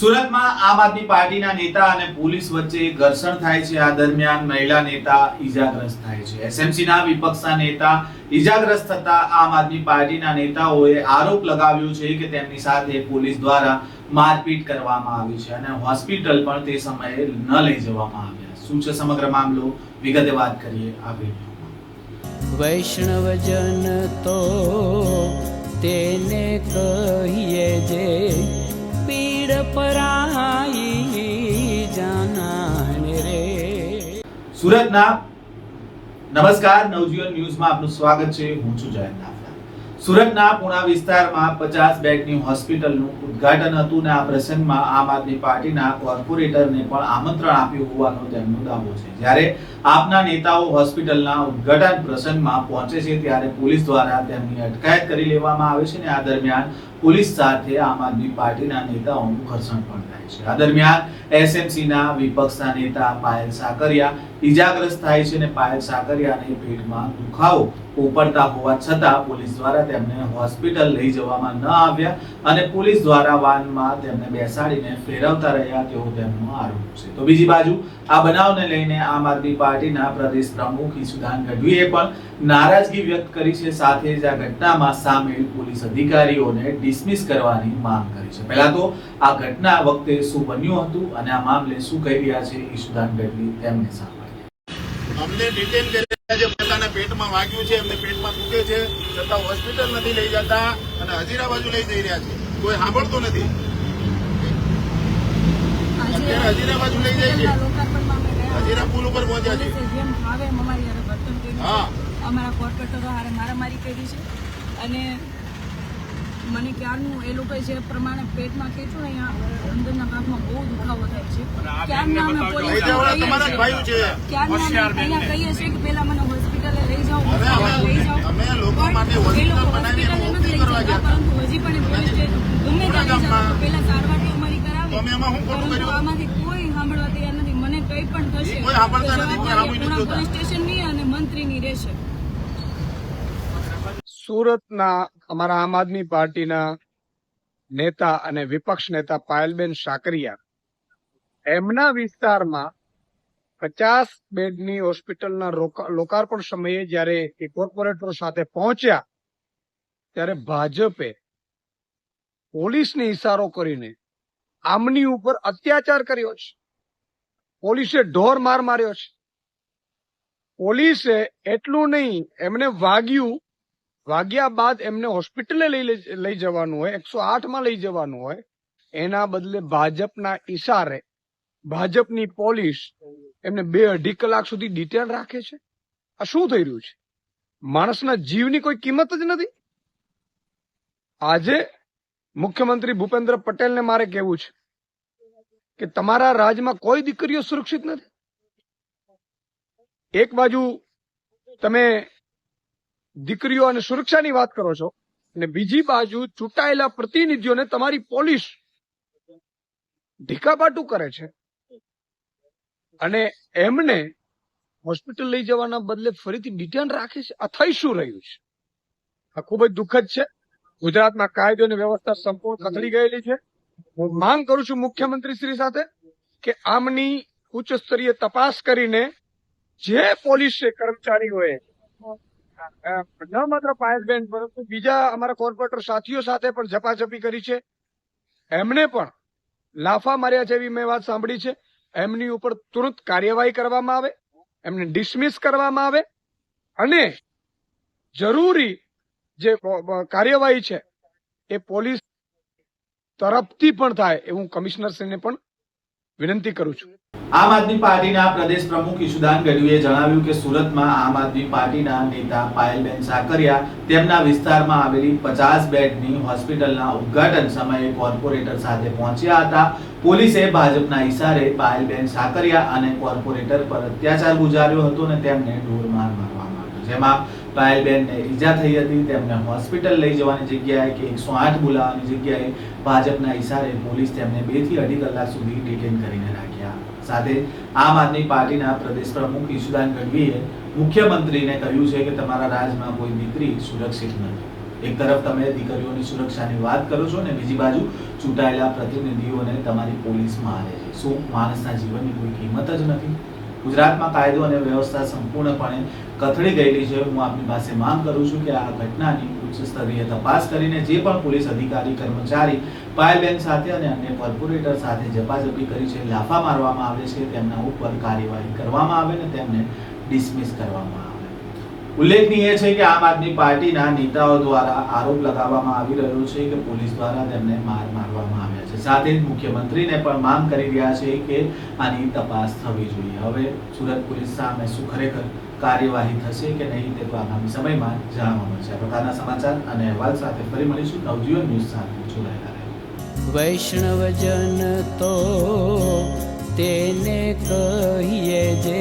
સુરતમાં આમ આદમી પાર્ટીના નેતા અને પોલીસ વચ્ચે ઘર્ષણ થાય છે. આ દરમિયાન મહિલા નેતા ઈજાગ્રસ્ત થાય છે. એસએમસીના વિપક્ષના નેતા ઈજાગ્રસ્ત થતા આમ આદમી પાર્ટીના નેતાઓએ આરોપ લગાવ્યો છે કે તેમની સાથે પોલીસ દ્વારા મારપીટ કરવામાં આવી છે અને હોસ્પિટલ પણ તે સમયે ન લઈ જવામાં આવ્યા. શું છે સમગ્ર મામલો? વિગતે વાત કરીએ આ વિડીયોમાં. વૈષ્ણવજન તો તેને કહીએ જે પીડ પરાઈ જાનાને રે સુરતના નમસ્કાર, નવજીવન ન્યૂઝમાં આપનું સ્વાગત છે. હું છું જયંત દાફડા સુરતના પુણા વિસ્તારમાં પચાસ બેડની હોસ્પિટલનું ઉદ્ઘાટન હતું અને આ પ્રસંગમાં આમ આદમી પાર્ટીના કોર્પોરેટરને પણ આમંત્રણ આપ્યું હોવાનો તેમનો દાવો છે. જ્યારે આપના નેતાઓ હોસ્પિટલના ઉદઘાટન પ્રસંગમાં પહોંચે છે ત્યારે પોલીસ દ્વારા તેમની અટકાયત કરી લેવામાં આવે છે અને આ દરમિયાન પોલીસ સાથે આમ આદમી પાર્ટીના નેતાઓનું ઘર્ષણ પણ થાય છે. આ દરમિયાન એસએમસીના વિપક્ષના નેતા પાયલ સાકરિયા ઈજાગ્રસ્ત થાય છે અને પાયલ સાકરિયાને પેટમાં દુખાવો ઉપડતા હોવા છતાં પોલીસ દ્વારા તેમને હોસ્પિટલ લઈ જવામાં ન આવ્યા અને પોલીસ દ્વારા વાનમાં તેમને બેસાડીને ફેરવતા રહ્યા તેવો તેમનો આરોપ છે. તો બીજી બાજુ આ બનાવને લઈને આમ આદમી પાર્ટીના પ્રદેશ પ્રમુખ ઈસુદાન ગઢવીએ પણ નારાજગી વ્યક્ત કરી છે. સાથે જ આ ઘટનામાં સામેલ પોલીસ અધિકારીઓને ડિસમિસ કરવાની માંગ કરી છે. પહેલા તો આ ઘટના વખતે શું બન્યું હતું અને આ મામલે શું કહી રહ્યા છે ઈશુદાન ગઢવી તેમને સાંભળીએ. અમને ડિટેન કર્યા છે. પોતાના પેટમાં વાગ્યું છે. એમને પેટમાં દુખે છે. છતાં હોસ્પિટલ નથી લઈ જતા અને હજીરા બાજુ લઈ જઈ રહ્યા છે. કોઈ સાંભળતું નથી. અત્યારે હજીરા બાજુ લઈ જાય છે. હજીરા પુલ ઉપર પહોંચ્યા છે. જેમ ભાવે એમ અમારી હારે વર્તન કર્યું. હા. અમારા કોર્પોરેટરો હારે મારામારી કરી છે. અને મને ક્યારનું એ લોકો જે પ્રમાણે પેટમાં ખેંચું ને અહીંયા અંદરના ભાગમાં બહુ દુખાવો થાય છે. ક્યારના અમે ક્યારના અહીંયા કહીએ છીએ કે પેલા મને હોસ્પિટલે લઈ જાઓ લઈ જાઓ. અમે લોકો પણ માટે એ હોસ્પિટલ લોકો હોસ્પિટલે નથી લઈ જતા, પરંતુ હજી પણ એ પોલીસ ગમે ત્યાં લઈ જાઓ પેલા સારવાર અમારી કરાવે. પરંતુ આમાંથી કોઈ સાંભળવા તૈયાર નથી. કંઈ પણ થશે જવાબદારી પોલીસ સ્ટેશનની અને મંત્રીની રહેશે. સુરતના અમારા આમ આદમી પાર્ટીના નેતા અને વિપક્ષ નેતા પાયલબેન સાકરિયા એમના વિસ્તારમાં પચાસ બેડની હોસ્પિટલના લોકાર્પણ સમયે જ્યારે એ કોર્પોરેટરો સાથે પહોંચ્યા ત્યારે ભાજપે પોલીસને ઇશારો કરીને આમની ઉપર અત્યાચાર કર્યો છે. પોલીસે ઢોર માર માર્યો છે. પોલીસે એટલું નહીં, એમને વાગ્યું, વાગ્યા બાદ એમને હોસ્પિટલે લઈ લઈ- જવાનું હોય, એકસો આઠમાં લઈ જવાનું હોય, એના બદલે ભાજપના ઈશારે ભાજપની પોલીસ એમને બે અઢી કલાક સુધી ડિટેલ રાખે છે. આ શું થઈ રહ્યું છે? માણસના જીવની કોઈ કિંમત જ નથી. આજે મુખ્યમંત્રી ભૂપેન્દ્ર પટેલને મારે કહેવું છે કે તમારા રાજમાં કોઈ દીકરીઓ સુરક્ષિત નથી? એક બાજુ તમે દીકરીઓ અને સુરક્ષાની વાત કરો છો, અને બીજી બાજુ ચૂંટાયેલા પ્રતિનિધિઓને તમારી પોલીસ ઢીકાપાટું કરે છે. અને એમને હોસ્પિટલ લઈ જવાના બદલે ફરીથી ડિટેન રાખે છે. આ થઈ શું રહ્યું છે? આ ખૂબ જ દુઃખદ છે. ગુજરાતમાં કાયદો અને વ્યવસ્થા સંપૂર્ણ કથળી ગયેલી છે. હું માંગ કરું છું મુખ્યમંત્રી શ્રી સાથે કે આમની ઉચ્ચ સ્તરીય તપાસ કરીને જે પોલીસ કર્મચારીઓએ ન માત્ર પાયલબેન, પરંતુ બીજા અમારા કોર્પોરેટર સાથીઓ સાથે પણ ઝપાઝપી કરી છે. એમને પણ લાફા માર્યા જેવી મેં વાત સાંભળી છે. એમની ઉપર તુરંત કાર્યવાહી કરવામાં આવે, એમને ડિસમિસ કરવામાં આવે અને જરૂરી જે કાર્યવાહી છે, એ પોલીસ તરફથી પણ થાય એવું કમિશનરશ્રીને પણ વિનંતી કરું છું. આમ આદમી પાર્ટીના પ્રદેશ પ્રમુખ ઈશુદાન ગઢવીએ જણાવ્યું કે સુરતમાં આમ આદમી પાર્ટીના નેતા પાયલબેન સાકરિયા તેમના વિસ્તારમાં આવેલી પચાસ બેડની હોસ્પિટલના ઉદ્ઘાટન સમયે કોર્પોરેટર સાથે પહોંચ્યા હતા. પોલીસે ભાજપના ઈશારે પાયલબેન સાકરિયા અને કોર્પોરેટર પર અત્યાચાર ગુજાર્યો હતો અને તેમને ઢોરમાર મારવામાં આવ્યો. જેમાં પાયલબેનને ઈજા થઈ હતી તેમને હોસ્પિટલ લઈ જવાની જગ્યાએ કે એકસો આઠ બોલાવવાની જગ્યાએ ભાજપના ઈશારે પોલીસ તેમને બેથી અઢી કલાક સુધી ડિટેન કરીને રાખ્યા. સાથે આમ આદમી પાર્ટીના પ્રદેશ પ્રમુખ ઈશુદાન ગઢવીએ મુખ્યમંત્રીને કહ્યું છે કે તમારા રાજમાં કોઈ દીકરી સુરક્ષિત નથી. એક તરફ તમે દીકરીઓની સુરક્ષાની વાત કરો છો ને બીજી બાજુ ચૂંટાયેલા પ્રતિનિધિઓને તમારી પોલીસ મારે છે. શું માણસના જીવનની કોઈ કિંમત જ નથી? ગુજરાતમાં કાયદો અને વ્યવસ્થા સંપૂર્ણપણે કથળી ગયેલી છે. હું આપની પાસે માંગ કરું છું કે આ ઘટનાની ઉચ્ચ સ્તરીય તપાસ કરીને જે પણ પોલીસ અધિકારી, કર્મચારી, પાયલબેન સાથે અને અન્ય કોર્પોરેટર સાથે જપાજપી કરી છે, લાફા મારવામાં આવે છે, તેમના ઉપર કાર્યવાહી કરવામાં આવે ને તેમને ડિસમિસ કરવામાં આવે. ઉલ્લેખનીય છે કે આમ આદમી પાર્ટીના નેતાઓ દ્વારા આરોપ લગાવવામાં આવી રહ્યો છે કે પોલીસ દ્વારા તેમને માર મારવામાં આવ્યા છે. સાથે જ મુખ્યમંત્રીને પણ માંગ કરી રહ્યા છે કે આની તપાસ થવી જોઈએ. હવે સુરત પોલીસ સામે શું ખરેખર કાર્યવાહી થશે કે નહીં તે તો આગામી સમયમાં જાણવા મળશે પોતાના સમાચાર અને અહેવાલ સાથે ફરી મળીશું. નવજીવન ન્યૂઝ સાથે જોડાયેલા વૈષ્ણવજન તો તેને કહીએ જે